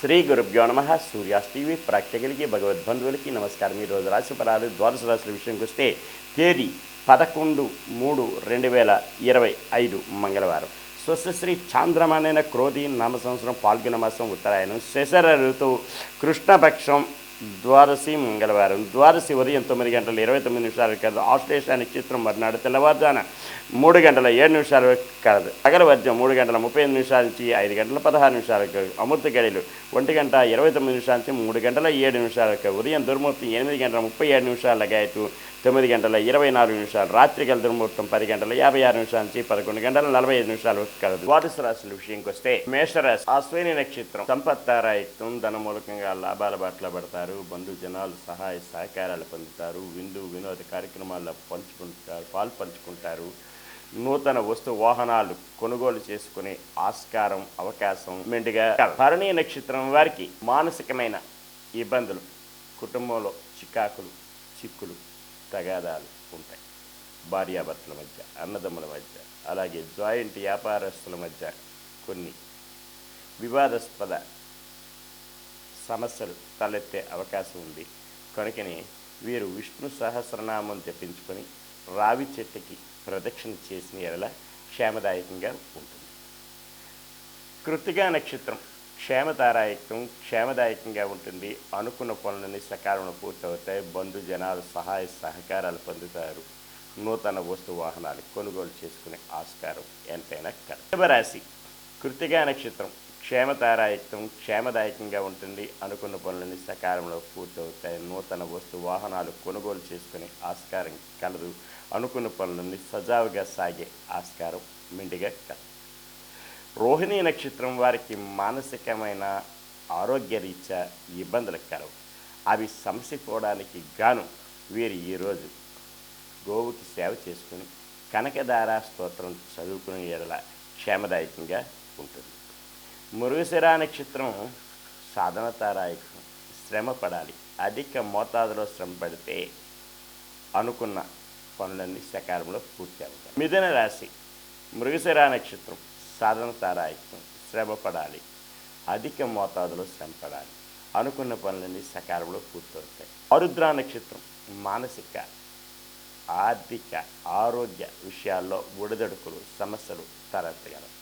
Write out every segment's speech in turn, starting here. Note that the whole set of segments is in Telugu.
శ్రీ గురుభ్యో నమ. సూర్యాస్ టీవీ ప్రేక్షకులకి భగవద్బంధువులకి నమస్కారం. ఈరోజు రాశి ఫలాలు ద్వాదశ రాశుల విషయంకి వస్తే తేదీ పదకొండు మూడు రెండు వేల ఇరవై ఐదు మంగళవారం. స్వస్యశ్రీ చాంద్రమానైన క్రోధి నామ సంవత్సరం పాల్గొన మాసం ఉత్తరాయణం శశర ఋతువు కృష్ణపక్షం ద్వాదశి మంగళవారం. ద్వాదశి ఉదయం తొమ్మిది గంటల ఇరవై తొమ్మిది నిమిషాలు కలదు ఆశ్లేష నక్షత్రం మర్నాడు తెల్లవారుజాన మూడు గంటల ఏడు నిమిషాలు కలదు అగలవర్జం మూడు గంటల ముప్పై ఎనిమిది నిమిషాల నుంచి ఐదు గంటల పదహారు నిమిషాలకు అమృత గడిలు ఒంటి గంట ఇరవై తొమ్మిది నిమిషాల నుంచి మూడు గంటల ఏడు నిమిషాలకు ఉదయం దుర్మూర్తి ఎనిమిది గంటల ముప్పై ఏడు నిమిషాల గాయతు తొమ్మిది గంటల ఇరవై నాలుగు నిమిషాలు రాత్రి గల దుర్ముహూర్తం పది గంటల యాభై ఆరు నిమిషాల నుంచి పదకొండు గంటల నలభై ఐదు నిమిషాలు కలదు. ద్వాదశ రాశుల విషయంకి వస్తే మేషరాశి అశ్విని నక్షత్రం సంపత్తారాయుక్తం ధనమూలకంగా లాభాల బాటలో పడతారు. బంధు జనాలు సహాయ సహకారాలు పొందుతారు. విందు వినోద కార్యక్రమాల్లో పంచుకుంటారు పాలు పంచుకుంటారు. నూతన వస్తు వాహనాలు కొనుగోలు చేసుకునే ఆస్కారం అవకాశం మెండుగా భరణీ నక్షత్రం వారికి మానసికమైన ఇబ్బందులు కుటుంబంలో చికాకులు చిక్కులు తగాదాలు ఉంటాయి. భార్యాభర్తల మధ్య అన్నదమ్ముల మధ్య అలాగే జాయింట్ వ్యాపారస్తుల మధ్య కొన్ని వివాదాస్పద సమస్యలు తలెత్తే అవకాశం ఉంది. కనుకని వీరు విష్ణు సహస్రనామం తెప్పించుకొని రావి చెట్టుకి ప్రదక్షిణ చేసిన ఎడల క్షేమదాయకంగా ఉంటుంది. కృతిగా నక్షత్రం క్షేమతారాయకం క్షేమదాయకంగా ఉంటుంది. అనుకున్న పనులన్నీ సకాలంలో పూర్తవుతాయి. బంధు జనాలు సహాయ సహకారాలు పొందుతారు. నూతన వస్తు వాహనాలు కొనుగోలు చేసుకునే ఆస్కారం ఎంతైనా కలదు. కృతిగా నక్షత్రం క్షేమతారాయకం క్షేమదాయకంగా ఉంటుంది. అనుకున్న పనులన్నీ సకాలంలో పూర్తవుతాయి. నూతన వస్తు వాహనాలు కొనుగోలు చేసుకునే ఆస్కారం కలదు. అనుకున్న పనులన్నీ సజావుగా సాగే ఆస్కారం మిండిగా కలదు. రోహిణీ నక్షత్రం వారికి మానసికమైన ఆరోగ్యరీత్యా ఇబ్బందులు కలవు అవి సమసిపోవడానికి గాను వీరు ఈరోజు గోవుకి సేవ చేసుకుని కనకదార స్తోత్రం చదువుకునే ఎడల క్షేమదాయకంగా ఉంటుంది. మురుగుశిరా నక్షత్రం సాధనతారాయకం శ్రమ పడాలి అధిక మోతాదులో శ్రమ పడితే అనుకున్న పనులన్నీ సకాలంలో పూర్తి అవుతాయి. మిథున రాశి మృగశిరా నక్షత్రం. సాధన తారాయకం శ్రమపడాలి. అధిక మోతాదులో శ్రమ పడాలి అనుకున్న పనులన్నీ సకాలంలో పూర్తవుతాయి. ఆరుద్ర నక్షత్రం మానసిక ఆర్థిక ఆరోగ్య విషయాల్లో ఒడిదడుకులు సమస్యలు తలెత్తగలవు.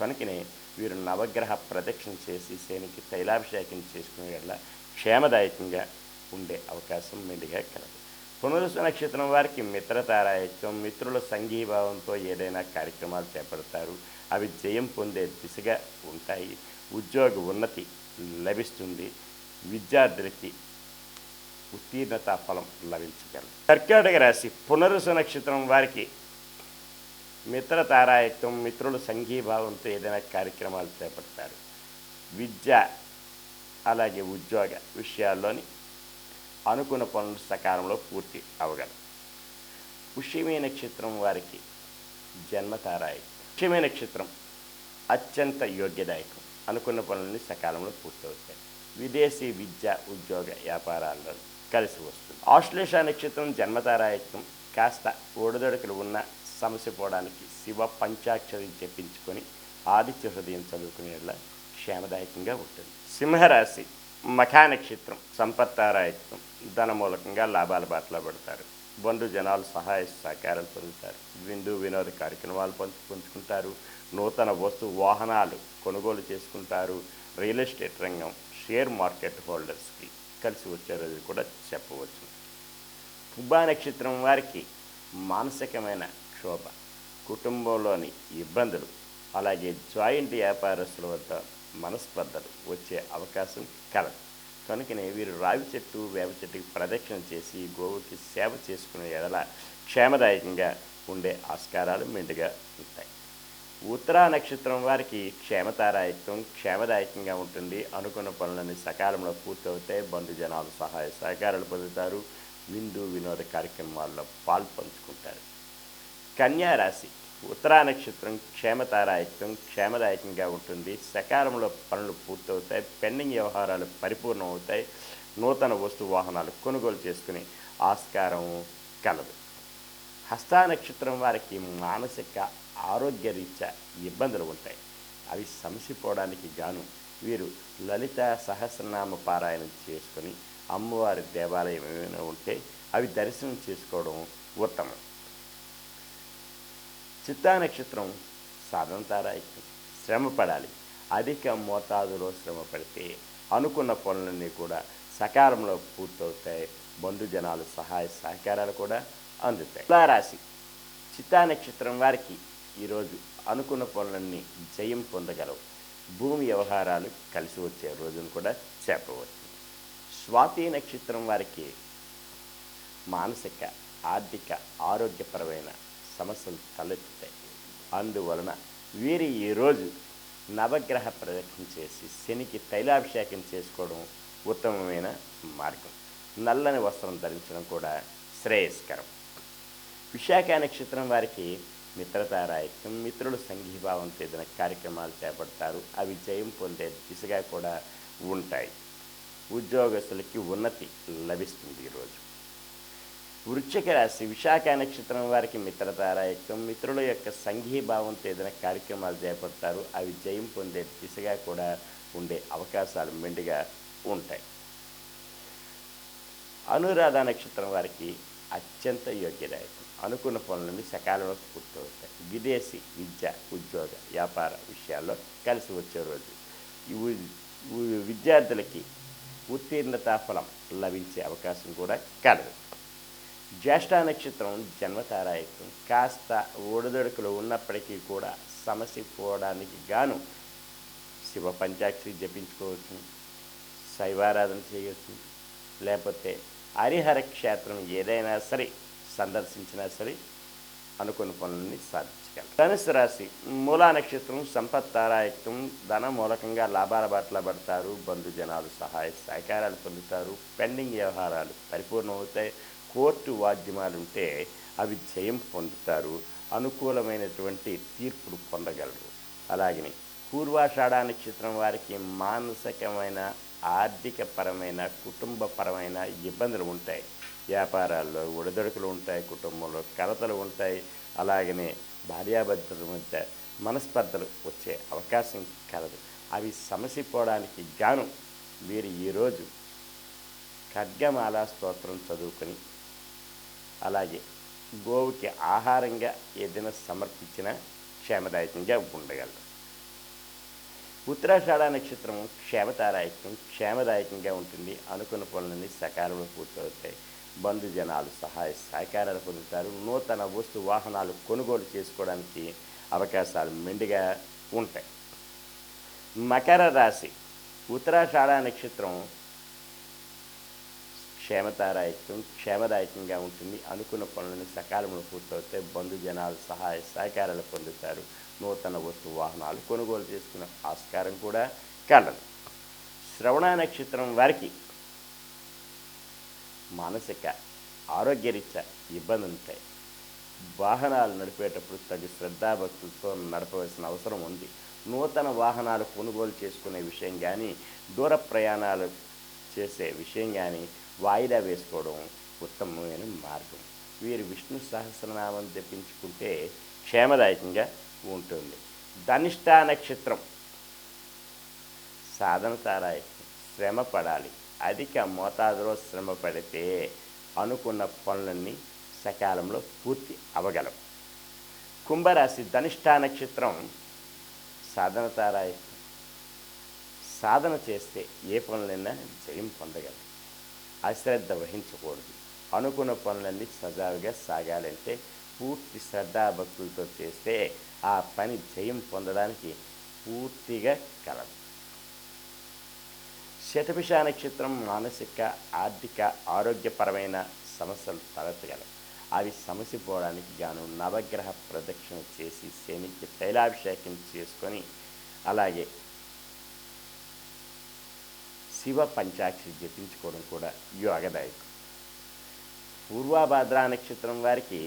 కనుకనే వీరు నవగ్రహ ప్రదక్షిణ చేసి శనికి తైలాభిషేకం చేసుకునే వల్ల క్షేమదాయకంగా ఉండే అవకాశం మెండుగా కలదు. పునరుసు నక్షత్రం వారికి మిత్రతారాయత్వం మిత్రుల సంఘీభావంతో ఏదైనా కార్యక్రమాలు చేపడతారు. అవి జయం పొందే దిశగా ఉంటాయి. ఉద్యోగ ఉన్నతి లభిస్తుంది. విద్యార్థులకి ఉత్తీర్ణత ఫలం లభించగలదు. కర్కాటక రాశి పునరుసు నక్షత్రం వారికి మిత్ర తారాయత్వం మిత్రుల సంఘీభావంతో ఏదైనా కార్యక్రమాలు చేపడతారు. విద్య అలాగే ఉద్యోగ విషయాల్లోని అనుకున్న పనులు సకాలంలో పూర్తి అవగలవు పుష్యమి నక్షత్రం వారికి జన్మతారాయి. పుష్యమి నక్షత్రం అత్యంత యోగ్యదాయకం. అనుకున్న పనులన్నీ సకాలంలో పూర్తవుతాయి. విదేశీ విద్య ఉద్యోగ వ్యాపారాల్లో కలిసి వస్తుంది. ఆశ్లేష నక్షత్రం జన్మతారాయత్వం. కాస్త ఓడదొడకలు ఉన్న సమస్య పోవడానికి శివ పంచాక్షరి చెప్పించుకొని ఆదిత్య హృదయం చదువుకునేలా క్షేమదాయకంగా ఉంటుంది. సింహరాశి మఖా నక్షత్రం సంపత్తారాయకం ధన మూలకంగా లాభాల బాటలో పడతారు. బంధు జనాలు సహాయ సహకారాలు పొందుతారు. విందు వినోద కార్యక్రమాలు పంచు పంచుకుంటారు నూతన వస్తు వాహనాలు కొనుగోలు చేసుకుంటారు. రియల్ ఎస్టేట్ రంగం షేర్ మార్కెట్ హోల్డర్స్కి కలిసి వచ్చే రోజు కూడా చెప్పవచ్చు. పుబ్బా నక్షత్రం వారికి మానసికమైన క్షోభ కుటుంబంలోని ఇబ్బందులు అలాగే జాయింట్ వ్యాపారస్తుల వద్ద మనస్పర్ధలు వచ్చే అవకాశం కలదు. కనుకనే వీరు రావి చెట్టు వేప చెట్టుకి ప్రదక్షిణ చేసి గోవుకి సేవ చేసుకునే ఎడల క్షేమదాయకంగా ఉండే ఆస్కారాలు మెండుగా ఉంటాయి. ఉత్తరా నక్షత్రం వారికి క్షేమతారాయత్వం క్షేమదాయకంగా ఉంటుంది. అనుకున్న పనులన్నీ సకాలంలో పూర్తవుతాయి. బంధు జనాలు సహాయ సహకారాలు పొందుతారు. విందు వినోద కార్యక్రమాల్లో పాల్పంచుకుంటారు కన్యారాశి ఉత్తరా నక్షత్రం క్షేమతారాయత్వం క్షేమదాయకంగా ఉంటుంది. సకాలంలో పనులు పూర్తవుతాయి. పెండింగ్ వ్యవహారాలు పరిపూర్ణం అవుతాయి నూతన వస్తు వాహనాలు కొనుగోలు చేసుకుని ఆస్కారం కలదు. హస్తా నక్షత్రం వారికి మానసిక ఆరోగ్య రీత్యా ఇబ్బందులు ఉంటాయి. అవి సమసిపోవడానికి గాను వీరు లలిత సహస్రనామ పారాయణం చేసుకొని అమ్మవారి దేవాలయం ఏమైనా ఉంటే అవి దర్శనం చేసుకోవడం ఉత్తమం. చిత్తా నక్షత్రం సాధన శ్రమ పడాలి అధిక మోతాదులో శ్రమ పడితే అనుకున్న పనులన్నీ కూడా సకాలంలో పూర్తవుతాయి. బంధుజనాలు సహాయ సహకారాలు కూడా అందుతాయి. తులారాశి. చిత్తా నక్షత్రం వారికి ఈరోజు అనుకున్న పనులన్నీ జయం పొందగలవు. భూమి వ్యవహారాలు కలిసి వచ్చే రోజును కూడా చెప్పవచ్చు. స్వాతి నక్షత్రం వారికి మానసిక ఆర్థిక ఆరోగ్యపరమైన సమస్యలు తలెత్తుతాయి. అందువలన వీరి ఈరోజు నవగ్రహ ప్రదక్షిణ చేసి శనికి తైలాభిషేకం చేసుకోవడం ఉత్తమమైన మార్గం. నల్లని వస్త్రం ధరించడం కూడా శ్రేయస్కరం. విశాఖ నక్షత్రం వారికి మిత్రతారాయకం మిత్రులు సంఘీభావంతో ఏదైనా కార్యక్రమాలు చేపడతారు. అవి జయం పొందే దిశగా కూడా ఉంటాయి. ఉద్యోగస్తులకి ఉన్నతి లభిస్తుంది ఈరోజు వృశ్చిక రాశి విశాఖ నక్షత్రం వారికి మిత్రతారాయకం మిత్రుల యొక్క సంఘీభావంతో ఏదైనా కార్యక్రమాలు చేపడతారు. అవి జయం పొందే దిశగా కూడా ఉండే అవకాశాలు మెండుగా ఉంటాయి. అనురాధ నక్షత్రం వారికి అత్యంత యోగ్యదాయకం. అనుకున్న పనులన్నీ సకాలంలో పూర్తవుతాయి. విదేశీ విద్య ఉద్యోగ వ్యాపార విషయాల్లో కలిసి వచ్చే రోజు. విద్యార్థులకి ఉత్తీర్ణతా ఫలం లభించే అవకాశం కూడా కలదు. జ్యేష్ఠ నక్షత్రం జన్మతారాయత్వం. కాస్త ఒడిదొడుకులు ఉన్నప్పటికీ కూడా సమస్య పోవడానికి గాను శివ పంచాక్షరి జపించుకోవచ్చు శైవారాధన చేయవచ్చు లేకపోతే హరిహర క్షేత్రం ఏదైనా సరే సందర్శించినా సరే అనుకున్న పనులని సాధించగలరు ధనుసు రాశి మూలా నక్షత్రం తారాయత్వం ధన మూలకంగా లాభాల బాటల పడతారు బంధుజనాలు సహాయ సహకారాలు పొందుతారు పెండింగ్ వ్యవహారాలు పరిపూర్ణమవుతాయి కోర్టు వాద్యమాలు ఉంటే అవి జయం పొందుతారు అనుకూలమైనటువంటి తీర్పులు పొందగలరు. అలాగని పూర్వాషాఢ నక్షత్రం వారికి మానసికమైన ఆర్థికపరమైన కుటుంబపరమైన ఇబ్బందులు ఉంటాయి. వ్యాపారాల్లో ఒడిదొడుకులు ఉంటాయి కుటుంబంలో కలతలు ఉంటాయి. అలాగనే భార్యాభర్తల మధ్య మనస్పర్ధలు వచ్చే అవకాశం కలదు. అవి సమసిపోవడానికి గాను మీరు ఈరోజు ఖడ్గమాల స్తోత్రం చదువుకొని అలాగే గోవుకి ఆహారంగా ఏదైనా సమర్పించినా క్షేమదాయకంగా ఉండగలరు. ఉత్తరాషాఢ నక్షత్రం క్షేమతారాయకం క్షేమదాయకంగా ఉంటుంది. అనుకున్న పనులన్నీ సకాలంలో పూర్తవుతాయి. బంధుజనాలు సహాయ సహకారాలు పొందుతారు. నూతన వస్తు వాహనాలు కొనుగోలు చేసుకోవడానికి అవకాశాలు మెండుగా ఉంటాయి. మకర రాశి. ఉత్తరాషాఢ నక్షత్రం క్షేమతారాయకం క్షేమదాయకంగా ఉంటుంది. అనుకున్న పనులను సకాలంలో పూర్తవుతాయి. బంధుజనాలు సహాయ సహకారాలు పొందుతారు. నూతన వస్తు వాహనాలు కొనుగోలు చేసుకునే ఆస్కారం కూడా కలదు. శ్రవణ నక్షత్రం వారికి మానసిక ఆరోగ్యరీత్యా ఇబ్బంది ఉంటాయి వాహనాలు నడిపేటప్పుడు తగు శ్రద్ధాభక్తులతో నడపవలసిన అవసరం ఉంది. నూతన వాహనాలు కొనుగోలు చేసుకునే విషయం కానీ దూర ప్రయాణాలు చేసే విషయం కానీ వాయిదా వేసుకోవడం ఉత్తమమైన మార్గం. వీరు విష్ణు సహస్రనామం తెప్పించుకుంటే క్షేమదాయకంగా ఉంటుంది. ధనిష్టా నక్షత్రం. సాధన సారాయకం. శ్రమ పడాలి. అధిక మోతాదులో శ్రమ పడితే అనుకున్న పనులన్నీ సకాలంలో పూర్తి అవగలం. కుంభరాశి ధనిష్టా నక్షత్రం. సాధన తారాయకం సాధన చేస్తే ఏ పనులైనా జయం పొందగలం. అశ్రద్ధ వహించకూడదు. అనుకున్న పనులన్నీ సజావుగా సాగాలంటే పూర్తి శ్రద్ధాభక్తులతో చేస్తే ఆ పని జయం పొందడానికి పూర్తిగా కలదు. శతభిష నక్షత్రం మానసిక ఆర్థిక ఆరోగ్యపరమైన సమస్యలు తలెత్తగలవు. అవి సమసిపోవడానికి గాను నవగ్రహ ప్రదక్షిణ చేసి శనికి తైలాభిషేకం చేసుకొని అలాగే శివ పంచాక్షి జపించుకోవడం కూడా యోగదాయకం పూర్వాభాద్రా నక్షత్రం వారికి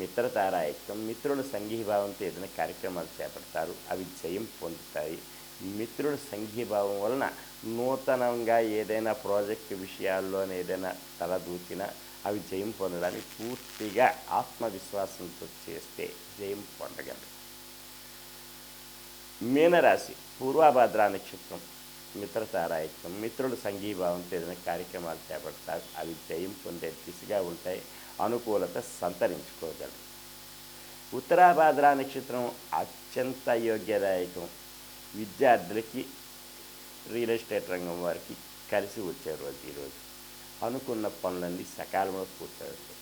మిత్రతారాయకం మిత్రుల సంఘీభావంతో ఏదైనా కార్యక్రమాలు చేపడతారు అవి జయం పొందుతాయి. మిత్రుల సంఘీభావం వలన నూతనంగా ఏదైనా ప్రాజెక్ట్ విషయాల్లోనే ఏదైనా తలదూచినా అవి జయం పొందడానికి పూర్తిగా ఆత్మవిశ్వాసంతో చేస్తే జయం పొందగలరు మీనరాశి పూర్వాభాద్రా నక్షత్రం. మిత్రతారాయత్వం మిత్రులు సంఘీభావంతో ఏదైనా కార్యక్రమాలు చేపడతారు. అవి జయం పొందే దిశగా ఉంటాయి. అనుకూలత సంతరించుకోగలరు ఉత్తరాభాద్ర నక్షత్రం అత్యంత యోగ్యదాయకం. విద్యార్థులకి రియల్ ఎస్టేట్ రంగం వారికి కలిసి వచ్చే రోజు ఈరోజు అనుకున్న పనులన్నీ సకాలంలో పూర్తవుతాయి.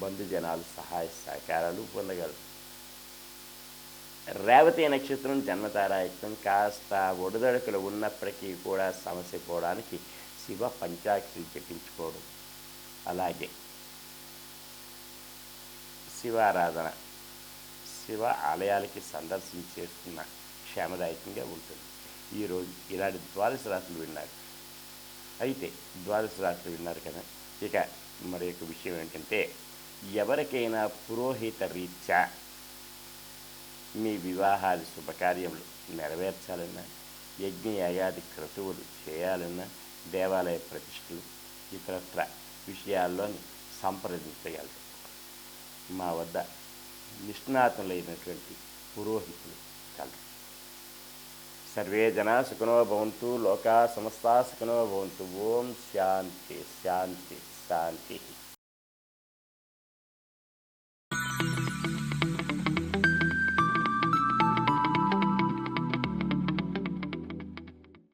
బంధుజనాలు సహాయ సహకారాలు పొందగలరు. రేవతి నక్షత్రం జన్మతారాయత్వం కాస్త ఒడిదొడుకులు ఉన్నప్పటికీ కూడా సమస్య పోవడానికి శివ పంచాక్షరి జపించుకోవడం అలాగే శివారాధన శివ ఆలయాలకి సందర్శించేస్తున్న క్షేమదాయకంగా ఉంటుంది. ఈరోజు ఇలాంటి ద్వాదశ రాత్రులు విన్నారు. అయితే ద్వాదశ రాత్రులు విన్నారు కదా. ఇక మరి యొక్క విషయం ఏంటంటే ఎవరికైనా పురోహిత రీత్యా మీ వివాహాది శుభకార్యములు నెరవేర్చాలన్నా యజ్ఞయాగాది క్రతువులు చేయాలన్నా దేవాలయ ప్రతిష్టలు ఇతరత్ర విషయాల్లోని సంప్రదించగలరు. మా వద్ద నిష్ణాతులైనటువంటి పురోహితులు కలరు. సర్వే జనా సుఖనో భవంతు లోకా సమస్తా సుఖనో భవంతు. ఓం శాంతి శాంతి శాంతి.